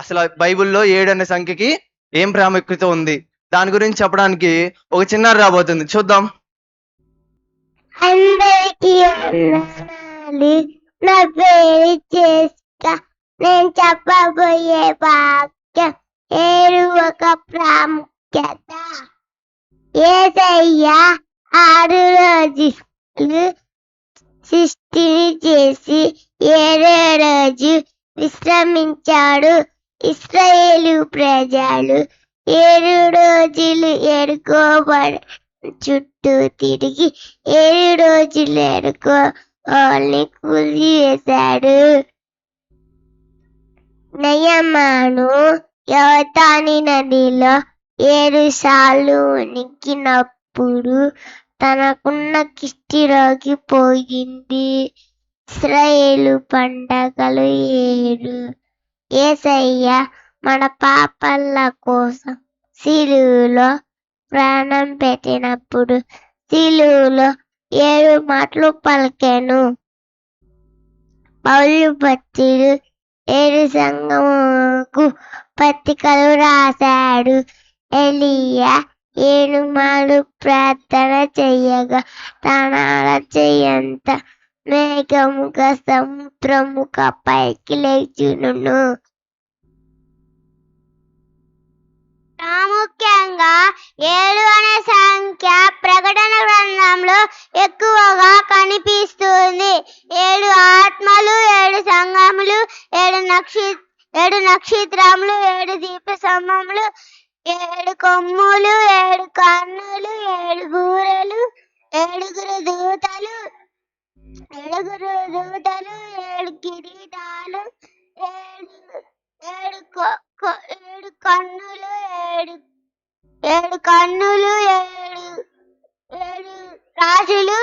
అసలు బైబిల్లో ఏడు అనే సంఖ్యకి ఏం ప్రాముఖ్యత ఉంది? దాని గురించి చెప్పడానికి ఒక చిన్న రాబోతుంది. చూద్దాం. అందరికీ వందనాలు. నా పేరు చేస్క నేను చెప్పబోయే వాక్యం ఏడు ఒక ప్రాముఖ్యత. ఏసయ్య ఆరు రోజులు సృష్టిని చేసి ఏడో రోజు విశ్రమించాడు. ఇస్రాయేలు ప్రజలు ఏడు రోజులు ఎడుకోబడి చుట్టూ తిరిగి ఏడు రోజులు ఎడుకో వాళ్ళని కూలివేశాడు నయమాను యవతాని నదిలో ఏడు సార్లు ఉనికినప్పుడు తనకున్న కిష్టిలోకి పోయింది. ఇస్రాయేలు పండగలు ఏడు ఏసయ్య మన పాపల కోసం సిలువులో ప్రాణం పెట్టినప్పుడు సిలువులో ఏడు మాటలు పలికాను. పౌలు భక్తుడు ఏడు సంఘముకు పత్రికలు రాశాడు. ఎలియా ఏడు మాలు ప్రార్థన చెయ్యగా తన చెయ్యంత మేఘముగా సముద్రముగా పైకి లేచును ప్రాముఖ్యంగా ఏడు అనే సంఖ్య ప్రకటన గ్రంథంలో ఎక్కువగా కనిపిస్తుంది. ఏడు ఆత్మలు ఏడు సంఘములు ఏడు నక్షి ఏడు నక్షత్రములు ఏడు దీప స్తంభములు ఏడు కొమ్ములు ఏడు కన్నులు ఏడు బూరలు ఏడుగురు దూతలు ఏడుగురు దూతలు ఏడు కిరీటాలు ఏడు ఏడు ఏడు కన్నులు ఏడు ఏడు కన్నులు ఏడు ఏడు రాజులు